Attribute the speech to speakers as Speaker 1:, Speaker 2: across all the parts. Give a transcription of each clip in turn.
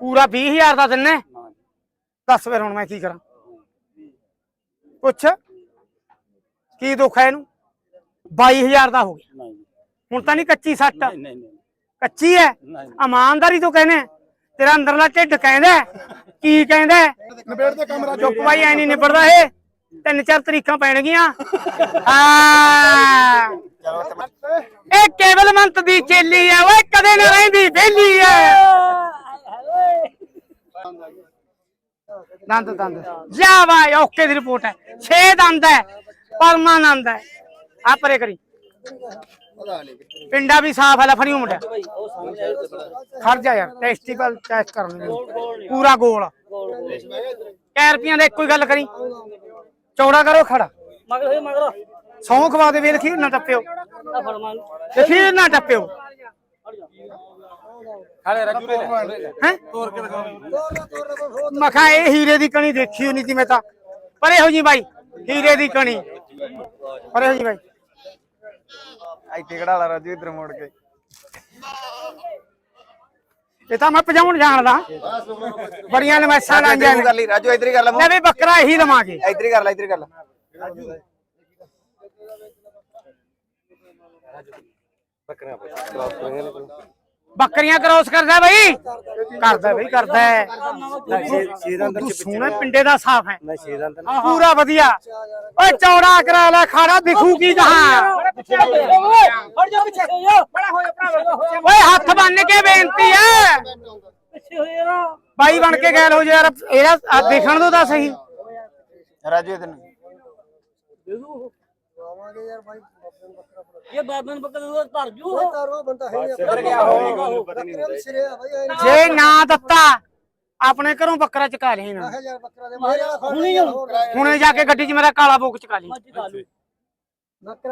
Speaker 1: ਪੂਰਾ 20000 ਦਾ ਦਿੰਨੇ। ਦੱਸ ਫਿਰ ਹੁਣ ਮੈਂ ਕੀ ਕਰਾਂ। ਪੁੱਛ ਕੀ ਦੁੱਖ ਹੈ ਇਹਨੂੰ? 22000 ਦਾ ਹੋ ਗਿਆ। ਹੁਣ ਤਾਂ ਨਹੀਂ ਕੱਚੀ ਸੱਟ।
Speaker 2: ਨਹੀਂ ਨਹੀਂ ਨਹੀਂ
Speaker 1: ਕੱਚੀ ਹੈ? ਇਮਾਨਦਾਰੀ ਤੋਂ ਕਹਿੰਦੇ। ਤੇਰਾ ਅੰਦਰਲਾ ਢਿੱਡ ਕਹਿੰਦਾ। ਕੀ ਕਹਿੰਦਾ?
Speaker 3: ਨਿਬੇੜ ਦੇ ਕੰਮ ਰਾਜੂ।
Speaker 1: ਚੁੱਪ ਬਾਈ ਐ ਨਹੀਂ ਨਿਬੜਦਾ ਇਹ। ਤਿੰਨ ਚਾਰ ਤਰੀਕਾਂ ਪੈਣਗੀਆਂ। ਹਾਂ। ਇਹ ਕੇਵਲਮੰਤ ਦੀ ਚੇਲੀ ਹੈ। ਓਏ ਕਦੇ ਨਾ ਰਹਿੰਦੀ ਵਿਹਲੀ ਹੈ। ਦੰਦ ਦੰਦ। ਜਾ ਬਾਈ ਓਕੇ ਦੀ ਰਿਪੋਰਟ ਹੈ। 6 ਦੰਦ ਹੈ ਪਰਮਾਨੰਦ ਹੈ। ਆ ਪਰੇ ਕਰੀ। ਪਿੰਡਾ ਵੀ ਸਾਫ਼ ਹੈ ਲਫੜੀ ਮੁੰਡਾ ਖੜ ਜਾ ਯਾਰ ਟੈਸਟੀਕਲ ਚੈੱਕ ਕਰਨੀ ਪੂਰਾ ਗੋਲ। ਕੈ ਰੁਪਈਆਂ ਦਾ ਇੱਕੋ ਹੀ ਗੱਲ ਕਰੀ। ਚੌੜਾ ਕਰੋ ਖੜਾ।
Speaker 2: ਮਗਰ ਹੋਏ ਮਗਰ।
Speaker 1: ਸੌਂ ਖਵਾ ਦੇ ਵੇਲ ਖੀਰ ਨਾ ਟੱਪਿਓ। ਖੀਰ ਨਾ ਟੱਪਿਓ।
Speaker 3: ਹਾਲੇ ਰਾਜੂ ਰੇ
Speaker 1: ਹੈ?
Speaker 3: ਤੋਰ ਕੇ ਦਿਖਾਓ।
Speaker 1: ਮਖਾ ਇਹ ਹੀਰੇ ਦੀ ਕਣੀ ਦੇਖੀ ਹੋਣੀ ਸੀ ਮੈਂ ਤਾਂ। ਪਰੇ ਹੋ ਜੀ ਬਾਈ ਹੀਰੇ ਦੀ ਕਣੀ। ਪਰੇ ਹੋ ਜੀ ਬਾਈ।
Speaker 3: ਇੱਥੇ ਕਢਾ ਲਾ ਰਾਜੂ ਇੱਧਰ ਮੋੜ ਕੇ।
Speaker 1: ਇਹ ਤਾਂ ਮੈਂ ਪਜਾਉਣ ਜਾਣਦਾ। ਬੜੀਆਂ ਨਮੈਸਾਂ ਲਾਂਗੀਆਂ
Speaker 3: ਕਰ ਲਈ ਰਾਜੂ ਇੱਧਰ ਹੀ ਕਰ ਲੈ
Speaker 1: ਨੇ ਵੀ ਬੱਕਰਾ ਇਹੀ ਲਵਾਂਗੇ।
Speaker 3: ਇੱਧਰ ਹੀ ਕਰ ਲੈ ਇੱਧਰ ਹੀ ਕਰ ਲੈ ਬੱਕਰੀਆਂ ਪੁੱਛ ਕਰਾਸ ਕਰਾਂਗੇ
Speaker 1: ਬੱਕਰੀਆਂ ਕ੍ਰੋਸ ਕਰਦਾ ਬਈ। ਕਰਦਾ ਬਈ ਕਰਦਾ ਹੈ। ਤੂੰ ਸੋਹਣਾ ਪਿੰਡੇ ਦਾ ਸਾਫ਼ ਹੈ। ਪੂਰਾ ਵਧੀਆ। ਓਏ ਚੌੜਾ ਕਰਾ ਲੈ ਖਾੜਾ ਦਿਖੂ ਕੀ ਕਹਾ
Speaker 2: ਫੜ ਜਾ ਪਿੱਛੇ ਹੋ ਜਾ ਬੜਾ ਹੋ ਜਾ ਭਰਾ
Speaker 1: ਓਏ ਹੱਥ ਬੰਨ ਕੇ ਬੇਨਤੀ ਹੈ। ਬਾਈ ਬਣ ਕੇ ਗੈਲ ਹੋ ਜਾ ਯਾਰ। ਇਹਦਾ ਦੇਖਣ ਦੋ ਤਾਂ ਸਹੀ।
Speaker 3: ਰਾਜੂ ਨੂੰ
Speaker 2: ਇਹ ਬਾਬੇ ਨੂੰ ਬੱਕਰ ਨੂੰ ਭਰ ਜੂ
Speaker 3: ਇੱਧਰ ਗਿਆ ਹੋਵੇ ਮੈਨੂੰ ਪਤਾ ਨਹੀਂ ਹੁੰਦਾ
Speaker 1: ਜੇ ਨਾ ਦਿੱਤਾ ਆਪਣੇ ਘਰੋਂ ਬੱਕਰਾ ਚਕਾ ਲਈ ਨਾ
Speaker 2: ਹੁਣੀ
Speaker 1: ਹੁਣੇ। ਜਾ ਕੇ ਗੱਡੀ 'ਚ ਮੇਰਾ ਕਾਲਾ ਬੋਕ ਚਕਾ ਲਈ।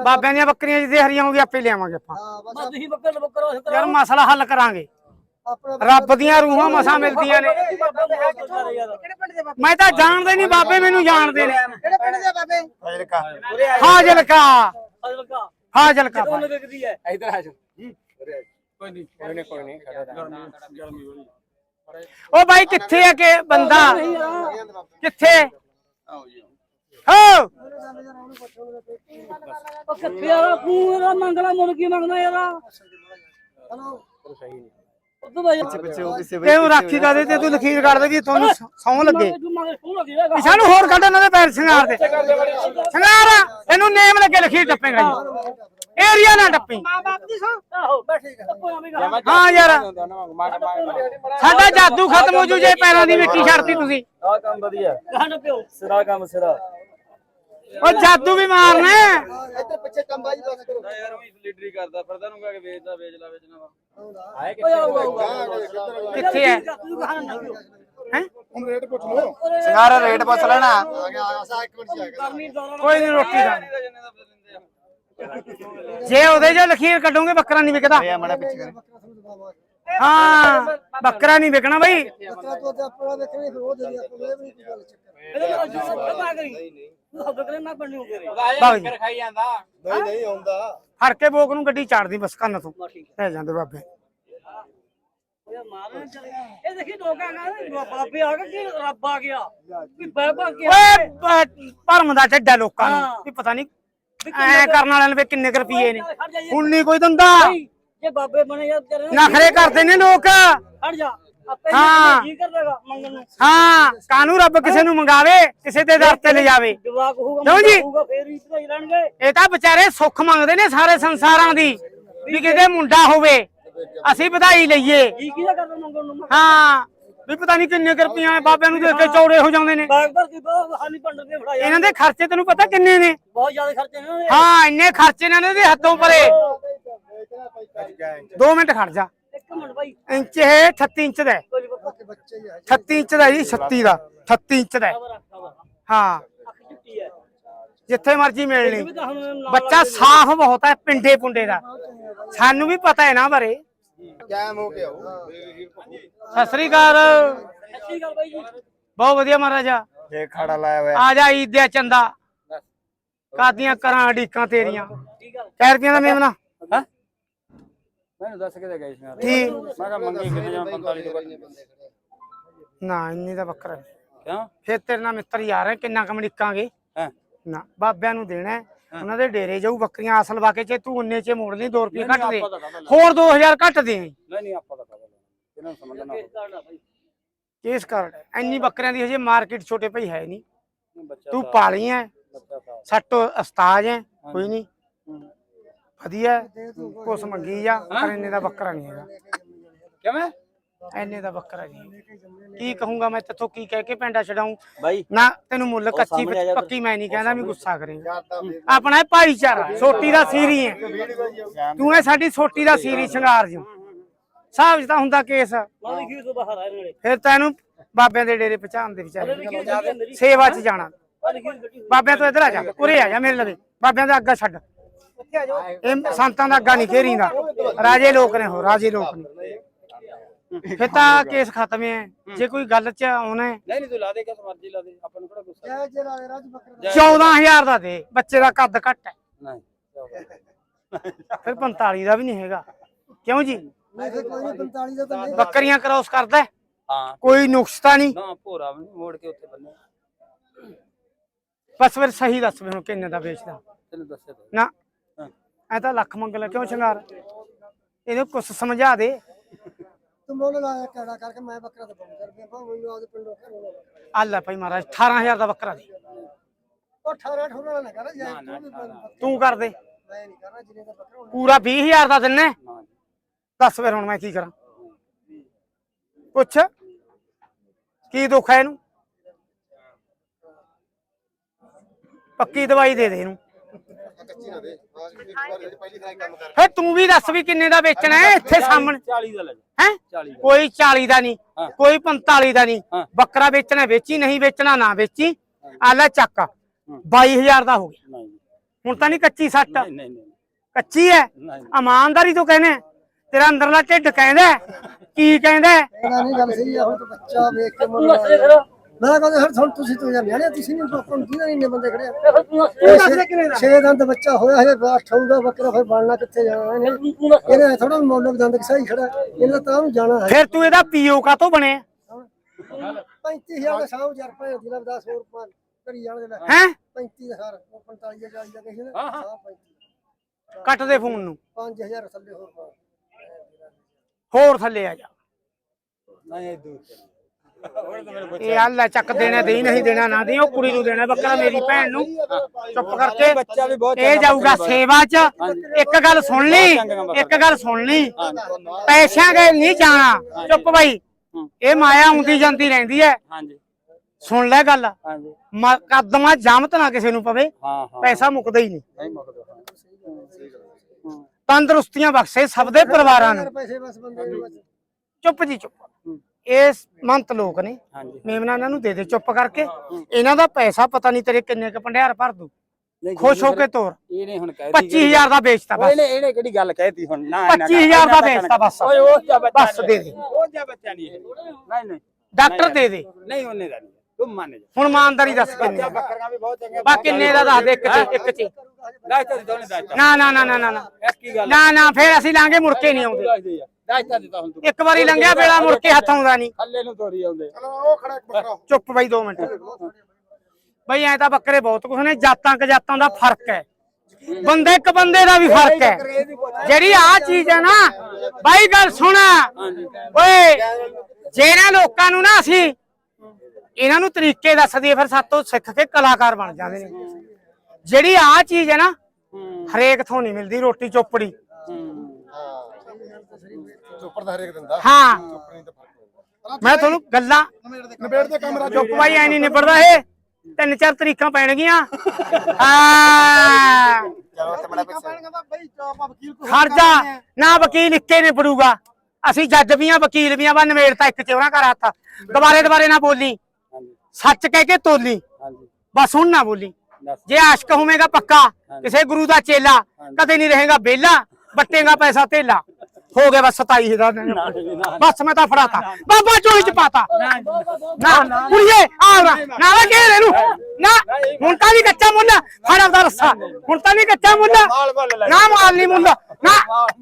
Speaker 1: ਬਾਬਿਆਂ ਦੀਆਂ ਬੱਕਰੀਆਂ ਜਿਹਦੇ ਹਰੀਆਂ ਹੋ ਗਈਆਂ ਆਪੇ ਲਿਆਵਾਂਗੇ ਆਪਾਂ।
Speaker 2: ਹੀ ਬੱਕਰ ਨੂੰ ਬੱਕਰ ਉਸ
Speaker 1: ਯਾਰ ਮਸਲਾ ਹੱਲ ਕਰਾਂਗੇ। ਰੱਬ ਦੀਆਂ ਰੂਹਾਂ ਮਸਾਂ ਮਿਲਦੀਆਂ ਨੇ। ਮੈਂ ਤਾਂ ਜਾਣਦੇ ਨਹੀਂ ਬਾਬੇ ਮੈਨੂੰ ਜਾਣਦੇ ਨੇ।
Speaker 3: ਅਜੇ ਕਾ
Speaker 1: ਹਾਜ਼ਲਕਾ
Speaker 2: ਹਲਕਾ
Speaker 1: ਹਾਜ਼ਲਕਾ
Speaker 2: ਉਹਨੇ ਵਿਕਦੀ ਹੈ?
Speaker 3: ਇੱਧਰ ਆ ਜਾ ਕੋਈ ਨਹੀਂ ਕੋਈ ਨਹੀਂ ਕੋਈ ਨਹੀਂ ਖੜਾ
Speaker 1: ਉਹ ਬਾਈ ਕਿੱਥੇ ਆ ਕਿ ਬੰਦਾ? ਕਿੱਥੇ? ਹੋ!
Speaker 2: ਉਹ ਕਿੱਥੇ ਆ? ਇਹਦਾ ਮੰਗਲਾ ਮੁੜ ਕੀ ਮੰਗਦਾ ਯਾਰ। ਉਦੋਂ ਬਾਈ
Speaker 3: ਪਿੱਛੇ ਉਹ ਪਿੱਛੇ
Speaker 1: ਤੇ ਉਹ ਰਾਖੀ ਕਰਦੇ ਤੇ ਤੂੰ ਲਖੀਰ ਕੱਢ ਦੇ ਵੀ ਤੁਹਾਨੂੰ ਸੌਂ ਲੱਗੇ। ਸਾਨੂੰ ਹੋਰ ਕੱਢ ਉਹਨਾਂ ਦੇ ਪੈਰ ਸ਼ਿੰਗਾਰ ਦੇ। ਸ਼ਿੰਗਾਰ ਇਹਨੂੰ ਨੇਮ ਲੱਗੇ ਲਖੀਰ ਟੱਪੇਗਾ ਜੀ ਏਰੀਆ ਨਾ ਟੱਪੀ। ਹਾਂ ਯਾਰ। ਸਾਡਾ ਜਾਦੂ ਖਤਮ ਹੋ ਜੂ ਜੇ ਪੈਰਾਂ ਦੀ ਮਿੱਟੀ ਛੱਡਤੀ ਤੁਸੀਂ।
Speaker 3: ਆ ਕੰਮ ਵਧੀਆ। ਸਿਰਾ ਕੰਮ ਸਿਰਾ।
Speaker 1: ਉਹ ਜਾਦੂ ਵੀ ਮਾਰਨਾ ਹੈ।
Speaker 3: ਯਾਰ ਉਹ ਲੀਡਰੀ ਕਰਦਾ ਫਿਰਦਾ ਨੂੰ ਕਹ ਕੇ ਵੇਚਦਾ ਵੇਚ ਲਾ ਵੇਚਣਾ ਵਾ ਆਏ
Speaker 2: ਆਊਗਾ
Speaker 1: ਕਿੱਥੇ? ਹੈ?
Speaker 2: ਤੂੰ ਗਾਣ ਨਾ ਪਿਓ
Speaker 1: ਹੈ
Speaker 3: ਸਿੰਗਾਰਾ ਰੇਟ ਪੁੱਛ ਲੈਣਾ।
Speaker 2: ਕਰਨੀ ਦੌਰਾਨ
Speaker 1: ਕੋਈ ਨਹੀਂ ਰੋਟੀ ਦਾ ਜੇ ਉਹਦੇ ਜੋ ਲਖੀਰ ਕੱਢੋਗੇ ਬੱਕਰਾ ਨਹੀਂ ਵਿਕਦਾ।
Speaker 3: ਇਹ ਮੜਾ ਪਿੱਛੇ ਕਰ।
Speaker 1: ਹਾਂ ਬੱਕਰਾ ਨਹੀਂ ਵਿਕਣਾ ਬਈ।
Speaker 2: ਇਹਦੇ ਨਾਲ ਜੋ ਪਤਾ ਕਰੀ ਤੂੰ ਹੱਦ ਕਰੇ ਮੈਂ ਬੰਨੀ ਹੋ ਕਰੇ
Speaker 1: ਭਾਗ ਜੀ
Speaker 3: ਖਾਈ ਜਾਂਦਾ। ਨਹੀਂ ਨਹੀਂ ਆਉਂਦਾ।
Speaker 1: ਫੜ ਕੇ ਬੋਕ ਨੂੰ ਗੱਡੀ ਚਾੜਦੀ ਬਸ ਕੰਨ ਤੋਂ। ਲੈ ਜਾਂਦੇ ਬਾਬੇ।
Speaker 2: ਓਏ ਮਾਰਨ ਚੱਲ ਇਹ ਦੇਖੀ ਲੋਕਾਂ ਕਹਿੰਦੇ ਬਾਬੇ ਆ ਗਏ ਕਿ ਰੱਬ ਆ ਗਿਆ। ਕਿ ਬਾਬਾ ਕੀ
Speaker 1: ਓਏ ਪ- ਭਰਮ ਦਾ ਢੱਡਾ ਲੋਕਾਂ ਨੂੰ। ਵੀ ਪਤਾ ਨਹੀਂ ਐ ਕਰਨ ਵਾਲਿਆਂ ਨੂੰ ਵੀ ਕਿੰਨੇ ਕੁ ਰੁਪਏ ਨੇ। ਹੁਣ ਨਹੀਂ ਕੋਈ ਦੰਦਾ।
Speaker 2: ਜੇ ਬਾਬੇ ਬਣੇ ਯਾਰ ਤੇਰੇ
Speaker 1: ਨਖਰੇ ਕਰਦੇ ਨੇ ਲੋਕ।
Speaker 2: ਜਾ। ਆਪੇ
Speaker 1: ਹਾਂ।
Speaker 2: ਜੀ ਕਰਦਾਗਾ ਮੰਗਣ ਨੂੰ।
Speaker 1: ਹਾਂ ਕਾਨੂੰ ਰੱਬ ਕਿਸੇ ਨੂੰ ਮੰਗਾਵੇ ਕਿਸੇ ਦੇ ਦਰ ਤੇ ਲਿਜਾਵੇ
Speaker 2: ਜਵਾਕ ਹੋਊਗਾ
Speaker 1: ਕਿਉਂ ਜੀ?
Speaker 2: ਹੋਊਗਾ ਫੇਰ ਹੀ ਭਜਾਈ ਲੈਣਗੇ।
Speaker 1: ਇਹ ਤਾਂ ਵਿਚਾਰੇ ਸੁੱਖ ਮੰਗਦੇ ਨੇ ਸਾਰੇ ਸੰਸਾਰਾਂ ਦੀ ਵੀ ਕਿਤੇ ਮੁੰਡਾ ਹੋਵੇ ਅਸੀਂ ਵਧਾਈ ਲਈਏ।
Speaker 2: ਕੀ ਕੀ ਕਰਦਾ ਮੰਗਣ ਨੂੰ?
Speaker 1: ਹਾਂ ਵੀ ਪਤਾ ਨਹੀਂ ਕਿੰਨੇ ਕੁ ਰੁਪਈਆ ਬਾਬਿਆਂ ਨੂੰ ਦੇਖ ਕੇ ਚੌੜੇ ਹੋ ਜਾਂਦੇ ਨੇ।
Speaker 2: ਬਾਗ ਭਰ ਕੀ ਬਹੁਤ ਹਾਨੀ ਪੰਡ ਦੇ ਫੜਾਇਆ
Speaker 1: ਇਹਨਾਂ ਦੇ ਖਰਚੇ ਤੈਨੂੰ ਪਤਾ ਕਿੰਨੇ ਨੇ?
Speaker 2: ਬਹੁਤ ਜ਼ਿਆਦਾ ਖਰਚੇ ਨੇ।
Speaker 1: ਹਾਂ ਇੰਨੇ ਖਰਚੇ ਨੇ ਇਹਨਾਂ ਦੇ ਹੱਥੋਂ ਪਰੇ। 2 ਮਿੰਟ ਖੜ ਜਾ। ਇੰਚ ਇਹ 38 ਇੰਚ ਦਾ ਹੈ।
Speaker 2: ਕੋਈ ਬੱਕਾ
Speaker 1: 38 ਇੰਚ ਦਾ ਜੀ 36 ਦਾ। 38 ਇੰਚ ਦਾ ਹੈ। ਹਾਂ।
Speaker 2: ਹੈ
Speaker 1: ਜਿੱਥੇ ਮਰਜ਼ੀ
Speaker 2: ਹੁਣ ਨਾਲ
Speaker 1: ਬੱਚਾ ਸਾਫ਼ ਬਹੁਤ ਹੈ ਪਿੰਡੇ ਪੁੰਡੇ ਦਾ। ਸਾਨੂੰ ਵੀ ਪਤਾ ਹੈ ਨਾ ਬਾਰੇ।
Speaker 3: ਕੈਮ ਹੋ ਗਿਆ
Speaker 1: ਸਤਿ ਸ੍ਰੀ ਅਕਾਲ।
Speaker 2: ਅੱਛੀ ਗੱਲ ਬਾਈ ਜੀ
Speaker 1: ਬਹੁਤ ਵਧੀਆ ਮਹਾਰਾਜਾ
Speaker 3: ਇਹ ਖਾੜਾ ਲਾਇਆ ਹੋਇਆ।
Speaker 1: ਆ ਜਾ ਈਦ ਦੇ ਚੰਦਾ। ਕਾਦੀਆਂ ਕਰਾਂ ਢੀਕਾਂ ਤੇਰੀਆਂ।
Speaker 2: ਠੀਕ ਗੱਲ
Speaker 1: ਕੈ ਰੁਪਈਆਂ ਦਾ ਮੇਮਨਾ। ਹਾਂ
Speaker 3: ਮੈਨੂੰ ਦੱਸ ਕੇ ਦੇ ਗਏ ਸੀ
Speaker 1: ਠੀਕ।
Speaker 3: ਮੈਂ ਕਿਹਾ ਮੰਗੀ ਕਿੰਨੇ ਜਾਂ 45 ਤੋਂ
Speaker 1: ਨਾ ਇੰਨੀ ਦਾ ਬੱਕਰਾ।
Speaker 3: ਕਿਉਂ?
Speaker 1: ਫਿਰ ਤੇਰੇ ਨਾਲ ਮਿੱਤਰ ਯਾਰ ਹੈ ਕਿੰਨਾ ਕਮ ਨਿਕਾਂਗੇ
Speaker 3: ਹਾਂ?
Speaker 1: ਨਾ ਬਾਬਿਆਂ ਨੂੰ ਦੇਣਾ ਹੈ। ਉਹਨਾਂ ਦੇ ਡੇਰੇ ਜਾਊ ਬੱਕਰੀਆਂ ਅਸਲ ਵਾਕੇ ਚ ਤੂੰ ਉਨੇ ਚ ਮੋੜ ਲਈ 2 ਰੁਪਏ ਘੱਟ ਦੇ।
Speaker 3: ਆਪਾਂ ਤਾਂ ਕਾਹਦਾ ਲੈਣਾ?
Speaker 1: ਹੋਰ 2000 ਘੱਟ ਦੇ।
Speaker 3: ਨਹੀਂ ਨਹੀਂ ਆਪਾਂ ਤਾਂ ਕਾਹਦਾ ਲੈਣਾ? ਇਹਨਾਂ ਨੂੰ ਸਮਝਣਾ
Speaker 2: ਕਿਸ ਕਾਰਡ ਆ ਭਾਈ
Speaker 1: ਕੇਸ ਕਾਰਡ ਹੈ। ਇੰਨੀ ਬੱਕਰੀਆਂ ਦੀ ਹਜੇ ਮਾਰਕੀਟ ਛੋਟੇ ਭਾਈ ਹੈ ਨਹੀਂ।
Speaker 3: ਬੱਚਾ
Speaker 1: ਤੂੰ
Speaker 3: ਤਾਂ-
Speaker 1: ਪਾਲੀ ਹੈ।
Speaker 3: ਬੱਚਾ ਤਾਂ
Speaker 1: ਸੱਟ ਉਸਤਾਜ ਹੈ ਕੋਈ ਨਹੀਂ। ਵਧੀਆ। ਕੁਛ ਮੰਗੀ ਜਾ ਪਰ ਇੰਨੇ ਦਾ ਬੱਕਰਾ ਨਹੀਂ ਹੈਗਾ।
Speaker 3: ਕਿਵੇਂ?
Speaker 1: ਇੰਨੇ ਦਾ ਬੱਕਰਾ ਨਹੀਂ ਕੀ ਕਹੂੰਗਾ ਮੈਂ ਤੇਥੋਂ ਕੀ ਕਹਿ ਕੇ ਪੈਂਡਾ ਛਡਾਉਂ
Speaker 3: ਬਾਈ
Speaker 1: ਨਾ ਤੈਨੂੰ ਮੁੱਲ ਕੱਚੀ
Speaker 3: ਆ
Speaker 1: ਪੱਕੀ ਮੈਂ ਨਹੀਂ ਕਹਿੰਦਾ ਵੀ ਗੁੱਸਾ ਕਰੇਗਾ ਆਪਣਾ ਇਹ ਭਾਈਚਾਰਾ ਸੋਟੀ ਦਾ ਸੀਰੀ ਹੈ। ਤੂੰ ਇਹ ਸਾਡੀ ਸੋਟੀ ਦਾ ਸੀਰੀ ਸ਼ਿੰਗਾਰ ਜੂ ਸਾਹਿਬ ਜੀ ਤਾਂ ਹੁੰਦਾ ਕੇਸ। ਫਿਰ ਤੈਨੂੰ ਬਾਬਿਆਂ ਦੇ ਡੇਰੇ ਪਹੁੰਚਾਉਣ ਦੇ ਵਿਚਾਰੇ। ਸੇਵਾ 'ਚ ਜਾਣਾ। ਬਾਬਿਆਂ ਤੋਂ ਇੱਧਰ ਆ ਜਾ ਉਰੇ ਆ ਜਾ ਮੇਰੇ ਲਵੇ। ਬਾਬਿਆਂ ਦਾ ਅੱਗਾ ਛੱਡ। ਇਹ ਸੰਤਾਂ ਦਾ ਅੱਗਾ ਨਹੀਂ ਘੇਰੀਂਦਾ ਰਾਜੇ ਲੋਕ ਨੇ ਹੋ ਰਾਜੇ ਲੋਕ ਨੇ। ਫਿਰ ਤਾਂ ਕੇਸ ਖਤਮ ਹੈ ਜੇ ਕੋਈ ਗੱਲ 'ਚ ਆਉਣਾ ਹੈ,
Speaker 3: ਨਹੀਂ ਨਹੀਂ ਤੂੰ ਲਾ ਦੇ ਕਿਸ ਮਰਜ਼ੀ ਲਾ ਦੇ। ਆਪਾਂ ਨੂੰ ਕਿਹੜਾ ਗੁੱਸਾ ਜੈ-
Speaker 1: 14000 ਦਾ। ਦੇ ਬੱਚੇ ਦਾ ਕੱਦ ਘੱਟ ਹੈ।
Speaker 3: ਨਹੀਂ
Speaker 1: ਫਿਰ 45 ਦਾ ਵੀ ਨਹੀਂ ਹੈਗਾ। ਕਿਉਂ ਜੀ?
Speaker 4: ਨਹੀਂ ਫਿਰ ਕੋਈ ਨਹੀਂ 45 ਦਾ ਤਾਂ ਨਹੀਂ।
Speaker 1: ਬੱਕਰੀਆਂ ਕ੍ਰਾਸ ਕਰਦਾ ਹੈ? ਕੋਈ ਨੁਕਸ ਤਾਂ ਨਹੀਂ।
Speaker 3: ਨਾ ਭੋਰਾ ਵੀ ਮੋੜ ਕੇ ਉੱਥੇ ਬੰਨੇ
Speaker 1: ਬਸ ਫਿਰ ਸਹੀ ਦੱਸ ਮੈਨੂੰ ਕਿੰਨੇ ਦਾ ਵੇਚਦਾ।
Speaker 3: ਤੈਨੂੰ ਦੱਸਿਆ
Speaker 1: ਨਾ। ਐ ਤਾਂ ਲੱਖ ਮੰਗ ਲੈ ਕਿਉਂ ਸ਼ਿੰਗਾਰ? ਇਹਨੂੰ ਕੁਛ ਸਮਝਾ ਦੇ।
Speaker 4: ਤੂੰ ਮੁੱਲ ਲਾਇਆ ਕਿਹੜਾ ਕਰਕੇ ਮੈਂ ਬੱਕਰਾ ਤਾਂ ਬੰਦ ਕਰ ਗਿਆ ਮੈਨੂੰ ਆਪਦੇ ਪਿੰਡੋਂ ਘਰੋਂ
Speaker 1: ਆ ਲੈ ਭਾਈ ਮਹਾਰਾਜ 18000 ਦਾ ਬੱਕਰਾ ਦੇ।
Speaker 4: ਉਹ 18 ਠੋਰਾ ਨਾ ਕਰ ਯਾਰ ਤੂੰ ਵੀ
Speaker 3: ਨਾ।
Speaker 1: ਤੂੰ ਕਰ ਦੇ।
Speaker 4: ਮੈਂ ਨਹੀਂ ਕਰਨਾ ਜਿੰਨੇ ਦਾ ਬੱਕਰਾ ਹੋਣਾ।
Speaker 1: ਪੂਰਾ 20000 ਦਾ ਦਿੰਨੇ। ਦੱਸ ਫਿਰ ਹੁਣ ਮੈਂ ਕੀ ਕਰਾਂ। ਪੁੱਛ ਕੀ ਦੁੱਖ ਹੈ ਇਹਨੂੰ? ਪੱਕੀ ਦਵਾਈ ਦੇ ਦੇ ਇਹਨੂੰ। ਫਿਰ ਤੂੰ ਵੀ ਦੱਸ ਵੀ ਕਿੰਨੇ ਦਾ ਵੇਚਣਾ ਹੈ ਇੱਥੇ ਸਾਹਮਣੇ?
Speaker 3: 40 ਦਾ ਲੈ ਜਾ।
Speaker 1: ਹੈ?
Speaker 3: 40 ਦਾ।
Speaker 1: ਕੋਈ 40 ਦਾ ਨਹੀਂ। ਕੋਈ 45 ਦਾ ਨਹੀਂ।
Speaker 3: ਹਾਂ।
Speaker 1: ਬੱਕਰਾ ਵੇਚਣਾ ਵੇਚੀ ਨਹੀਂ ਵੇਚਣਾ ਨਾ ਵੇਚੀ। ਆ ਲੈ ਚੱਕ। 22000 ਦਾ ਹੋ ਗਿਆ।
Speaker 3: ਨਹੀਂ
Speaker 1: ਹੁਣ ਤਾਂ ਨਹੀਂ ਕੱਚੀ ਸੱਟ।
Speaker 3: ਨਹੀਂ ਨਹੀਂ ਨਹੀਂ।
Speaker 1: ਕੱਚੀ ਹੈ। ਇਮਾਨਦਾਰੀ ਤੋਂ ਕਹਿੰਦੇ। ਤੇਰਾ ਅੰਦਰਲਾ ਢਿੱਡ ਕਹਿੰਦਾ। ਕੀ ਕਹਿੰਦਾ?
Speaker 4: ਇਹਦਾ ਨਹੀਂ ਗੱਲ ਸਹੀ ਆ ਹੁਣ ਤਾਂ ਬੱਚਾ ਵੇਖ ਕੇ
Speaker 2: ਤੂੰ ਦੇ।
Speaker 4: ਮੈਂ ਕਹਿੰਦਾ ਹਰ ਹੁਣ ਤੁਸੀਂ ਤੂੰ ਜਾਣਿਆ ਨੇ ਤੁਸੀਂ ਨਹੀਂ ਪਾਪਾ ਨੂੰ ਕਿਹਨਾਂ ਇੰਨੇ ਬੰਦੇ ਖੜੇ ਆ?
Speaker 2: ਤੂੰ ਦੱਸ ਤੂੰ ਦੇ ਦਾ
Speaker 4: ਛੇ ਦੰਦ ਬੱਚਾ ਹੋਇਆ ਹੈ ਬਾਠ ਹੋਊਗਾ ਬੱਕਰਾ ਫਿਰ ਬਣਨਾ ਕਿੱਥੇ ਜਾਣਾ ਇਹਨੇ?
Speaker 2: ਤੂੰ ਤੂੰ
Speaker 4: ਇਹਨੇ ਥੋੜਾ ਮੁੱਲ ਵੀ ਦੰਦ ਸਹੀ ਖੜਾ ਇਹਨੇ ਤਾਂ ਉਹਨੂੰ ਜਾਣਾ ਹੈ।
Speaker 1: ਫਿਰ ਤੂੰ ਇਹਦਾ ਪੀਓ ਕਾਤੋਂ ਬਣਿਆ?
Speaker 4: 35000 ਦਾ ਸਾਹ ਹਜ਼ਾਰ ਰੁਪਏ ਜ਼ਿਲ੍ਹਾ 10 ਹੋਰ ਪਾ ਕਰੀ ਜਾਣ ਦੇ ਲੈ।
Speaker 1: ਹੈ?
Speaker 4: 35 ਦਾ ਸਾਰ ਉਹ 45 ਦਾ 40 ਦਾ ਕਿਸੇ
Speaker 3: ਹਾਂ, ਹਾਂ।
Speaker 4: 35
Speaker 1: ਕੱਟ ਦੇ ਫੋਨ ਨੂੰ।
Speaker 4: 5000 ਥੱਲੇ ਹੋਰ ਪਾ।
Speaker 1: ਹੋਰ ਥੱਲੇ ਆ ਜਾ।
Speaker 3: ਨਹੀਂ ਇਹ ਦੂਰ ਤਾਂ
Speaker 1: ਇਹ ਆ ਲੈ ਚੱਕ ਦੇਣਾ ਦੇਈ ਨਹੀਂ ਦੇਣਾ ਨਾ ਦੇਈ ਉਹ ਕੁੜੀ ਨੂੰ ਦੇਣਾ ਬੱਕਰਾ ਮੇਰੀ ਭੈਣ ਨੂੰ। ਚੁੱਪ ਕਰਕੇ।
Speaker 3: ਬੱਚਾ ਵੀ ਬਹੁਤ
Speaker 1: ਇਹ ਜਾਊਗਾ ਸੇਵਾ ਚ। ਇੱਕ ਗੱਲ ਸੁਣ ਲਈ ਇੱਕ ਗੱਲ ਸੁਣ ਲਈ। ਪੈਸਿਆਂ ਦੇ ਨਹੀਂ ਜਾਣਾ। ਚੁੱਪ ਬਾਈ। ਇਹ ਮਾਇਆ ਆਉਂਦੀ ਜਾਂਦੀ ਰਹਿੰਦੀ ਹੈ
Speaker 3: ਹਾਂਜੀ।
Speaker 1: ਸੁਣ ਲੈ ਗੱਲ।
Speaker 3: ਹਾਂਜੀ।
Speaker 1: ਮੁਕੱਦਮਾ ਜਾਮਤ ਨਾ ਕਿਸੇ ਨੂੰ ਪਵੇ। ਪੈਸਾ ਮੁੱਕਦਾ ਹੀ ਨਹੀਂ।
Speaker 3: ਨਹੀਂ ਮੁੱਕਦਾ। ਹਾਂ।
Speaker 1: ਤੰਦਰੁਸਤੀਆਂ ਬਖਸ਼ੇ ਸਭ ਦੇ ਪਰਿਵਾਰਾਂ ਨੂੰ। ਚੁੱਪ ਜੀ ਚੁੱਪ। ਇਹ ਮੰਤ ਲੋਕ ਨੇ। ਮੇਮਨਾ ਇਹਨਾਂ ਨੂੰ ਦੇ ਦੇ ਚੁੱਪ ਕਰਕੇ। ਇਹਨਾਂ ਦਾ ਪੈਸਾ ਪਤਾ ਨਹੀਂ ਤੇਰੇ ਕਿੰਨੇ ਕ ਭੰਡਿਆਰ ਭਰ ਦੂ। ਖੁਸ਼ ਹੋ ਕੇ ਤੋਰ।
Speaker 3: ਇਹਨੇ ਹੁਣ ਕਹਿ
Speaker 1: 25000 ਦਾ ਵੇਚਤਾ ਬਸ।
Speaker 3: ਇਹਨੇ ਇਹਨੇ ਕਿਹੜੀ ਗੱਲ ਕਹਿਤੀ ਹੁਣ? ਨਾ
Speaker 1: 25000 ਦਾ ਵੇਚਤਾ ਬਸ।
Speaker 3: ਓਏ ਉਹ ਜਿਹਾ ਬੱਚਾ
Speaker 1: ਬਸ ਦੇ ਦੇ।
Speaker 3: ਉਹ ਜਿਹਾ ਬੱਚਾ ਨਹੀਂ। ਨਹੀਂ ਨਹੀਂ।
Speaker 1: ਡਾਕਟਰ ਦੇ ਦੇ।
Speaker 3: ਨਹੀਂ ਉਹਨੇ ਦਾ ਨਹੀਂ ਤੂੰ ਮੰਨ ਜਾ।
Speaker 1: ਹੁਣ ਇਮਾਨਦਾਰੀ ਦੱਸ ਕਿੰਨੇ
Speaker 3: ਬੱਚਾ
Speaker 1: ਦਾ
Speaker 3: ਬੱਕਰੀਆਂ ਵੀ ਬਹੁਤ ਚੰਗੀਆਂ
Speaker 1: ਬਾ ਕਿੰਨੇ ਦਾ ਦੱਸ ਦੇ ਇੱਕ ਚ ਇੱਕ ਚ।
Speaker 3: ਦਿੱਤਾ ਉਹਨੇ
Speaker 1: ਨਾ ਨਾ ਨਾ ਨਾ ਨਾ ਨਾ।
Speaker 3: ਇਹ ਕੀ ਗੱਲ
Speaker 1: ਨਾ ਨਾ ਫੇਰ ਅਸੀਂ ਲਾਂਗੇ ਮੁੜ ਕੇ ਨਹੀਂ ਆਉਂਦੇ।
Speaker 3: ਦਾਇਤਾ ਦਿੱਤਾ ਹੁਣ ਤੂੰ।
Speaker 1: ਇੱਕ ਵਾਰੀ ਲੰਘਿਆ ਵੇਲਾ ਮੁੜ ਕੇ ਹੱਥ ਆਉਂਦਾ ਨਹੀਂ।
Speaker 3: ਥੱਲੇ ਨੂੰ ਤੋਰੀ ਆਉਂਦੇ।
Speaker 1: ਚੁੱਪ ਬਈ 2 ਮਿੰਟ। ਬਈ ਐ ਤਾਂ ਬੱਕਰੇ ਬਹੁਤ ਕੁਛ ਨੇ ਜਾਤਾਂ ਕ ਜਾਤਾਂ ਦਾ ਫ਼ਰਕ ਹੈ। ਬੰਦੇ ਇੱਕ ਬੰਦੇ ਦਾ ਵੀ ਫ਼ਰਕ ਹੈ। ਜਿਹੜੀ ਆ ਚੀਜ਼ ਹੈ ਨਾ ਬਾਈ ਗੱਲ ਸੁਣ। ਓਏ ਜਿਹੜਾ ਲੋਕਾਂ ਨੂੰ ਨਾ ਅਸੀਂ ਇਹਨਾਂ ਨੂੰ ਤਰੀਕੇ ਦੱਸ ਦਈਏ ਫਿਰ ਸਾਤੋਂ ਸਿੱਖ ਕੇ ਕਲਾਕਾਰ ਬਣ ਜਾਂਦੇ ਨੇ। ਜਿਹੜੀ ਆ ਚੀਜ਼ ਹੈ ਨਾ ਹਰੇਕ ਥੋਂ ਨਹੀਂ ਮਿਲਦੀ ਰੋਟੀ ਚੋਪੜੀ।
Speaker 5: ਚੋਪਰ ਦਾ ਹਰੇਕ ਦਿੰਦਾ।
Speaker 1: ਹਾਂ। ਮੈਂ ਤੁਹਾਨੂੰ ਗੱਲਾਂ
Speaker 5: ਨਿਬੇੜ ਦੇ ਕਮਰਾ
Speaker 1: ਚੁੱਪ ਬਾਈ ਐ ਨਹੀਂ ਨਿਬੜਦਾ ਇਹ। ਤਿੰਨ ਚਾਰ ਤਰੀਕਾਂ ਪੈਣਗੀਆਂ। ਹਾਂ। ਖਰਜਾ ਨਾ ਵਕੀਲ ਇੱਕੇ ਨਿਬੜੂਗਾ। ਅਸੀਂ ਜੱਜ ਵੀ ਆ ਵਕੀਲ ਵੀ ਆ ਬਾ ਨਵੇੜਤਾ ਇੱਕ ਚੋਰਾ ਕਰ ਹੱਥ। ਦੁਬਾਰੇ ਦੁਬਾਰੇ ਨਾ ਬੋਲੀ। ਸੱਚ ਕਹਿ ਕੇ ਤੋਲੀ। ਬਸ ਹੁਣ ਨਾ ਬੋਲੀ। ਜੇ ਆਸ਼ਕ ਹੋਵੇਂਗਾ ਪੱਕਾ ਕਿਸੇ ਗੁਰੂ ਦਾ ਚੇਲਾ ਕਦੇ ਨਹੀਂ ਰਹੇਗਾ ਬੇਲਾ ਬੱਟੇਗਾ ਪੈਸਾ ਧੇਲਾ ਹੋ ਗਿਆ ਬਸ 27000 ਦਾ ਬਸ ਮੈਂ ਤਾਂ ਫੜਾਤਾ ਬਾਬਾ ਚੋਰੀ ਚ ਪਾਤਾ ਨਾ ਕੁੜੀਏ ਆ ਨਾ ਨਾ ਵਾ ਘੇਰ ਇਹਨੂੰ ਨਾ ਹੁਣ ਤਾਂ ਨਹੀਂ ਕੱਚਾ ਮੁੱਲ ਫੜਾ ਦਾ ਰੱਸਾ ਹੁਣ ਤਾਂ ਨਹੀਂ ਕੱਚਾ ਮੁੱਲ
Speaker 3: ਮਾਲ ਬੋਲ ਲੈ
Speaker 1: ਨਾ ਮਾਲ ਨਹੀਂ ਮੁੱਲ ਨਾ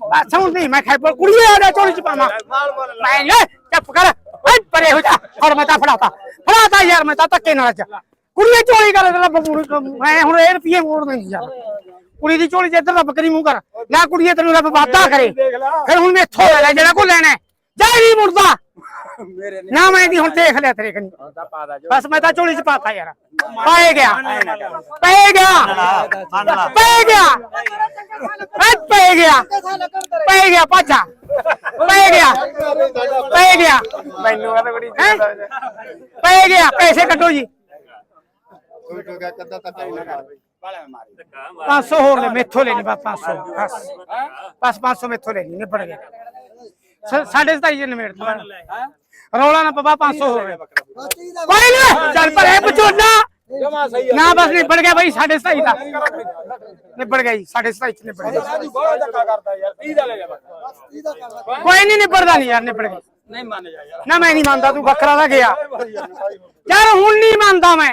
Speaker 1: ਬਸ ਹੁਣ ਨਹੀਂ ਮੈਂ ਖਾਈ ਕੁੜੀਏ ਆ ਜਾ ਚੋਰੀ ਚ ਪਾਵਾਂ
Speaker 3: ਮਾਲ ਬੋਲ ਲੈ
Speaker 1: ਮੈਂ ਲੈ ਚੱਪ ਕਰ ਓਏ ਪਰੇ ਹੋ ਜਾ ਫੜ ਯਾਰ ਮੈਂ ਤਾਂ ਫੜਾਤਾ ਫੜਾਤਾ ਯਾਰ ਮੈਂ ਤਾਂ ਧੱਕੇ ਨਾਲ ਚ ਕੁੜੀ ਦੀ ਝੋਲੀ ਕਰ ਤੇਰਾ ਬੱਬੂ ਮੈਂ ਹੁਣ ਇਹ ਰੁਪਏ ਮੋੜਨੇ ਨਹੀਂ ਯਾਰ। ਕੁੜੀ ਦੀ ਝੋਲੀ ਚ ਇੱਧਰ ਰੱਬ ਕਰੀ ਮੂੰਹ ਕਰ ਨਾ ਕੁੜੀਏ ਤੈਨੂੰ ਰੱਬ ਵਾਦਾ ਕਰੇ। ਫਿਰ ਹੁਣ ਮੈਥੋਂ ਲੈ ਲੈ ਜਿਹੜਾ ਕੋ ਲੈਣਾ। ਜਾ ਨਹੀਂ ਮੁੜਦਾ।
Speaker 3: ਮੇਰੇ ਨੇ
Speaker 1: ਨਾ ਮੈਂ ਦੀ ਹੁਣ ਦੇਖ ਲਿਆ ਤੇਰੇ ਕਨੀ।
Speaker 3: ਤਾਂ ਦਾ ਜੋ।
Speaker 1: ਬਸ ਮੈਂ ਤਾਂ ਝੋਲੀ ਚ ਪਾਤਾ ਯਾਰ। ਪਾਏ ਗਿਆ। ਪੈ ਗਿਆ। ਪੈ ਗਿਆ। ਐ ਪੈ ਗਿਆ। ਪੈ ਗਿਆ ਪਾਛਾ। ਪੈ ਗਿਆ। ਪੈ ਗਿਆ।
Speaker 3: ਮੈਨੂੰ ਕਹਿੰਦਾ ਬੜੀ
Speaker 1: ਹੈਂ? ਪੈ ਗਿਆ। ਪੈਸੇ ਕੱਢੋ ਜੀ।
Speaker 5: ਕੋਈ ਕੋਈ ਕੱਦਾ ਤੱਕ ਹੀ ਨਾ ਕਰ
Speaker 3: ਬਾਲਾ ਮਾਰੀ
Speaker 1: 500 ਹੋਰ ਲੈ ਮੈਥੋਂ ਲੈਣੀ ਬਸ 500 ਬਸ ਬਸ 500 ਮੈਥੋਂ ਲੈਣੀ ਨਿਬੜ ਗਿਆ ਸ- ਸਾਢੇ 27 ਦੇ ਨਿਮੇੜ ਤੋਂ ਰੌਲਾ ਨਾ ਪਵਾ 500 ਹੋਰ ਲੈ।
Speaker 4: ਬਾਕੀ ਦਾ
Speaker 1: ਕੋਈ ਨਹੀਂ ਚੱਲ ਪਰ ਇਹ ਬਚੋਣਾ
Speaker 3: ਜਮਾ ਸਹੀ
Speaker 1: ਨਾ ਬਸ ਨਿਬੜ ਗਿਆ ਬਈ ਸਾਢੇ 27 ਦਾ ਨਿਬੜ ਗਿਆ ਜੀ ਸਾਢੇ 27 ਚ ਨਿਬੜ ਗਿਆ
Speaker 3: ਰਾਜੂ ਬਹੁਤ ਧੱਕਾ ਕਰਦਾ ਯਾਰ 30 ਦਾ ਲੈ ਜਾ ਬੱਕਰਾ
Speaker 4: ਬਸ ਇਹਦਾ ਕਰ ਲਾ
Speaker 1: ਕੋਈ ਨਹੀਂ ਨਿਬੜਦਾ ਨਹੀਂ ਯਾਰ ਨਿਬੜ ਗਿਆ
Speaker 3: ਨਹੀਂ ਮੰਨ ਜਾ ਯਾਰ
Speaker 1: ਨਾ ਮੈਂ ਨਹੀਂ ਮੰਨਦਾ ਤੂੰ ਬੱਕਰਾ ਦਾ ਗਿਆ ਯਾਰ ਹੁਣ ਨਹੀਂ ਮੰਨਦਾ ਮੈਂ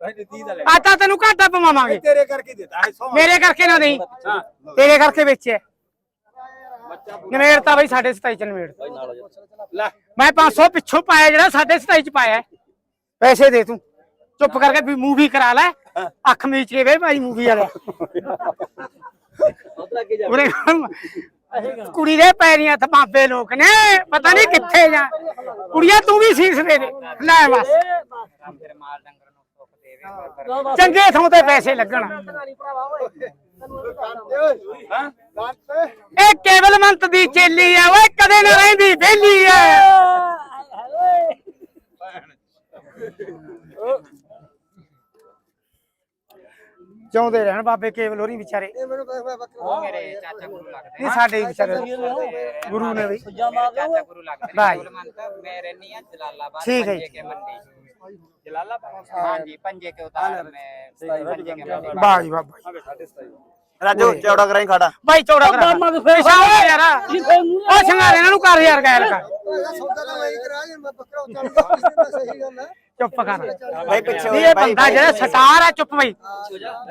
Speaker 3: ਭਾਈ 30 ਦਾ ਲੈ
Speaker 1: ਆਟਾ ਤੈਨੂੰ ਘਾਟਾ ਪਵਾਵਾਂਗੇ।
Speaker 3: ਤੇਰੇ ਕਰਕੇ ਦਿੱਤਾ ਹੈ 100
Speaker 1: ਮੇਰੇ ਕਰਕੇ ਨਾ ਨਹੀਂ ਤੇਰੇ ਕਰਕੇ ਵੇਚਿਆ। ਨਵੇੜਤਾ ਬਈ ਸਾਢੇ 27 ਚ ਨਵੇੜ
Speaker 3: ਲੈ।
Speaker 1: ਮੈਂ 500 ਪਿੱਛੋਂ ਪਾਇਆ ਜਿਹੜਾ ਸਾਢੇ 27 ਚ ਪਾਇਆ ਪੈਸੇ ਦੇ ਤੂੰ। ਚੁੱਪ ਕਰਕੇ ਵੀ ਮੂਵੀ ਕਰਾ ਲੈ। ਅੱਖ ਮੀਚ ਕੇ ਵੇ ਭਾਈ ਮੂਵੀ ਵਾਲਾ ਉਰੇ ਕੁੜੀ ਦੇ ਪੈਰੀਆਂ ਥਪਾਪੇ ਲੋਕ ਨੇ। ਪਤਾ ਨਹੀਂ ਕਿੱਥੇ ਜਾ। ਕੁੜੀਆਂ ਤੂੰ ਵੀ ਸੀਸ ਦੇ ਦੇ। ਲੈ ਬਸ। ਚੰਗੇ ਥਾਂ ਤੇ ਪੈਸੇ ਲੱਗਣ। ਇਹ ਕੇਵਲ ਮੰਤ ਦੀ ਚੇਲੀ ਆ ਓਏ ਕਦੇ ਨਾ ਰਹਿੰਦੀ ਬੇਲੀ ਆ। ਚਾਹੁੰਦੇ ਰਹਿਣ ਬਾਬੇ ਕੇਵਲ ਹੋਰੀ ਵਿਚਾਰੇ।
Speaker 4: ਇਹ ਮੈਨੂੰ ਕਹਿੰਦਾ ਬੱਕਰਾ।
Speaker 6: ਮੇਰੇ ਚਾਚਾ ਗੁਰੂ ਲੱਗਦੇ
Speaker 1: ਨਹੀਂ ਸਾਡੇ ਵਿਚਾਰੇ ਗੁਰੂ ਨੇ
Speaker 2: ਵੀ।
Speaker 6: ਚਾਚਾ ਗੁਰੂ ਲੱਗਦੇ
Speaker 1: ਨੇ।
Speaker 6: ਕੇਵਲ ਮੰਤ ਮੈਂ ਰਹਿਨੀ ਆ
Speaker 1: ਜਲਾਲਾਬਾਦ ਠੀਕ
Speaker 6: ਹੈ ਕੇ ਮੰਡੀ। जलालाबाद हाँ जी पंजे के उतार में पंजे के मंडी
Speaker 1: ਵਾਹ ਜੀ ਵਾਹ ਬਾਈ
Speaker 5: ਰਾਜੂ ਚੌੜਾ ਕਰਾਈ ਖੜਾ
Speaker 1: ਬਾਈ ਚੌੜਾ ਕਰਾ
Speaker 2: ਬਾਬਾ ਨੂੰ ਫੇਰ
Speaker 1: ਪਿਛਾਂਹ ਯਾਰ
Speaker 2: ਜੀ ਫੇਰ ਮੂੰਹ
Speaker 1: ਉਹ ਸੰਗਾਰੇ ਇਹਨਾਂ ਨੂੰ ਕਰ ਯਾਰ ਗੈਰ ਕਰ
Speaker 4: ਇਹਦਾ ਸੌਦਾ ਤਾਂ ਮੈਂ ਹੀ ਕਰਾ ਜੇ ਮੈਂ ਬੱਕਰਾ ਚੱਲ ਗਿਆ ਸਹੀ ਗੱਲ ਹੈ
Speaker 1: ਚੁੱਪ ਕਰ
Speaker 5: ਬਾਈ ਪਿੱਛੇ
Speaker 1: ਨਹੀਂ ਇਹ ਬੰਦਾ ਜਿਹੜਾ ਸਟਾਰ ਹੈ ਚੁੱਪ ਬਈ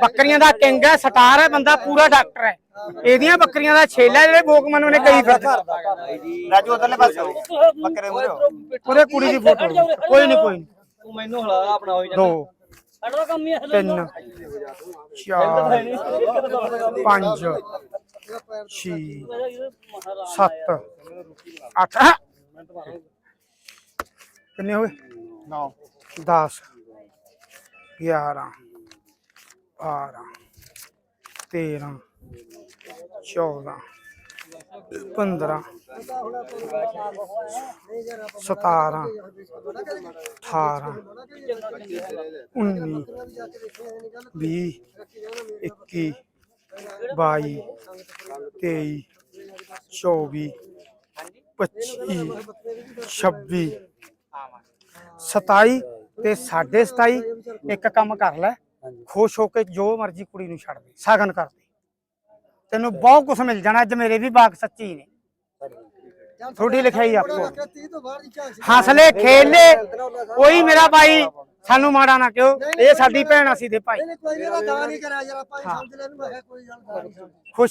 Speaker 1: ਬੱਕਰੀਆਂ ਦਾ ਕਿੰਗ ਹੈ ਸਟਾਰ ਹੈ ਬੰਦਾ ਪੂਰਾ ਡਾਕਟਰ ਹੈ ਇਹਦੀਆਂ ਬੱਕਰੀਆਂ ਦਾ ਛੇਲਾ ਜਿਹੜੇ ਬੋਕਮਨ ਨੇ ਕਈ ਫਿਰਦੇ
Speaker 5: ਰਾਜੂ ਉਧਰਲੇ ਪਾਸੇ ਬੱਕਰੇ ਮੂਰੇ
Speaker 1: ਉਹਦੇ ਕੁੜੀ ਦੀ ਫੋਟੋ ਕੋਈ ਨਹੀਂ ਕੋਈ ਨਹੀਂ
Speaker 2: ਤੂੰ ਮੈਨੂੰ ਹਲਾ ਆਪਣਾ ਹੋਈ
Speaker 1: ਦੋ
Speaker 2: ਸਾਡਾ ਕੰਮ ਹੀ ਹੈ
Speaker 1: ਤਿੰਨ ਚਾਰ ਪੰਜ ਛੇ ਸੱਤ ਅੱਠ ਆਹ। ਕਿੰਨੇ ਹੋਏ? 9 10 11 12 13 14 15 17 18 19 ਵੀਹ ਇੱਕੀ ਬਾਈ ਤੇਈ ਚੌਵੀ ਪੱਚੀ ਛੱਬੀ ਸਤਾਈ ਤੇ ਸਾਢੇ ਸਤਾਈ। ਇੱਕ ਕੰਮ ਕਰ ਲੈ। ਖੁਸ਼ ਹੋ ਕੇ ਜੋ ਮਰਜ਼ੀ ਕੁੜੀ ਨੂੰ ਛੱਡ ਦੇ। ਸਾਗਨ ਕਰ ਦੇ। ਤੈਨੂੰ ਬਹੁਤ ਕੁਝ ਮਿਲ ਜਾਣਾ ਅੱਜ ਮੇਰੇ ਵੀ ਬਾਗ ਸੱਚੀ ਨੇ। ਥੋੜੀ ਲਿਖਾਈ ਆਪੋ
Speaker 4: 30 ਤੋਂ ਬਾਹਰ ਦੀ ਝਾਂਸੀ
Speaker 1: ਹੱਸਲੇ ਖੇਲੇ ਕੋਈ ਮੇਰਾ ਭਾਈ ਸਾਨੂੰ ਮਾੜਾ ਨਾ ਕਿਉ ਇਹ ਸਾਡੀ ਭੈਣ ਅਸੀਂ ਦੇ ਭਾਈ। ਖੁਸ਼